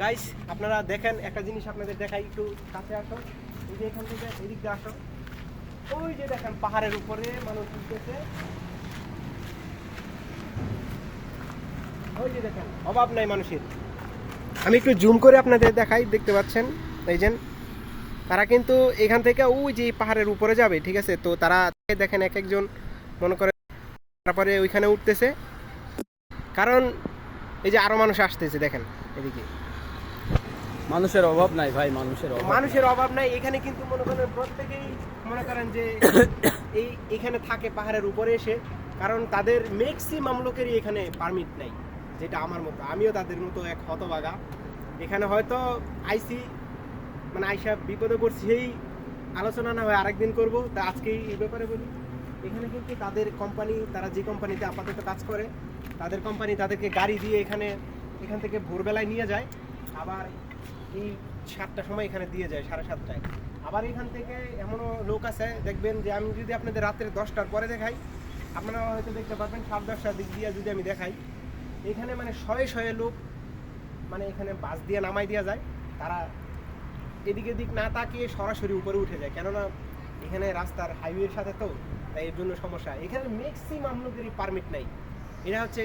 Guys আপনারা দেখেন, একটা জিনিস আপনাদের দেখাই, একটু কাছে আসো। এই যে এখান থেকে, এদিক দিয়ে আসো। ওই যে দেখেন, পাহাড়ের উপরে মানুষ উঠতেছে। ওই যে দেখেন, অভাব নাই মানুষের। আমি একটু জুম করে আপনাদের দেখাই, দেখতে পাচ্ছেন? এই যে, তারা কিন্তু এখান থেকে ওই যে পাহাড়ের উপরে যাবে, ঠিক আছে? তো তারা দেখেন এক একজন, মনে করে তারপরে ওইখানে উঠতেছে। কারণ, এই যে আরও মানুষ আসতেছে, দেখেন, এদিকে। মানুষের অভাব নাই ভাই, মানুষের অভাব মানুষের অভাব নাই। এখানে কিন্তু মনে করেন প্রত্যেকেই মনে করেন যে এই এখানে থাকে পাহাড়ের উপরে এসে, কারণ তাদের ম্যাক্সিমাম লোকেরই এখানে পারমিট নাই, যেটা আমার মতো। আমিও তাদের মতো এক হতবাগা এখানে হয়তো আইসি মানে আইসা বিপদে পড়ছি সেই আলোচনা না হয় আরেকদিন করব, তা আজকেই এই ব্যাপারে বলি। এখানে কিন্তু তাদের কোম্পানি তারা যে কোম্পানিতে আপাতত কাজ করে, তাদের কোম্পানি তাদেরকে গাড়ি দিয়ে এখানে, এখান থেকে ভোরবেলায় নিয়ে যায়। আবার এই সাতটার সময় এখানে দিয়ে যায়, সাড়ে সাতটায়। আবার এখান থেকে এমনও লোক আছে, দেখবেন যে আমি যদি আপনাদের রাত্রে দশটার পরে দেখাই, আপনারা হয়তো দেখতে পারবেন সাত দশটার দিক দিয়ে যদি আমি দেখাই, এখানে মানে শয়ে শয়ে লোক মানে এখানে বাস দিয়ে নামাই দেওয়া যায়। তারা এদিকে দিক না তাকিয়ে সরাসরি উপরে উঠে যায়। কেননা এখানে রাস্তার হাইওয়ের সাথে তো, তাই এর জন্য সমস্যা। এখানে ম্যাক্সিমাম লোকেরই পারমিট নাই। এটা হচ্ছে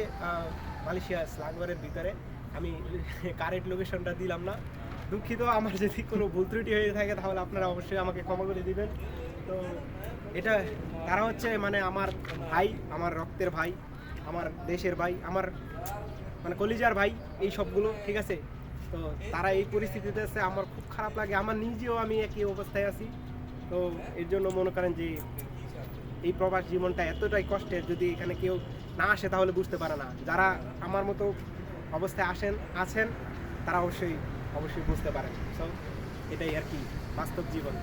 মালয়েশিয়া স্লাগবারের ভিতরে। আমি কারেন্ট লোকেশনটা দিলাম না। দুঃখিত, আমার যদি কোনো ভুল ত্রুটি হয়ে থাকে, তাহলে আপনারা অবশ্যই আমাকে ক্ষমা করে দিবেন। তো এটা, তারা হচ্ছে মানে আমার ভাই, আমার রক্তের ভাই, আমার দেশের ভাই, আমার মানে কলিজার ভাই, এই সবগুলো, ঠিক আছে? তো তারা এই পরিস্থিতিতে আছে, আমার খুব খারাপ লাগে। আমার নিজেও আমি একই অবস্থায় আছি। তো এর জন্য মনে করেন যে, এই প্রবাস জীবনটা এতটাই কষ্টের, যদি এখানে কেউ না আসে, তাহলে বুঝতে পারে না। যারা আমার মতো অবস্থায় আসেন, আছেন, তারা অবশ্যই অবশ্যই বুঝতে পারেন। সো এটাই আর কি বাস্তব জীবন।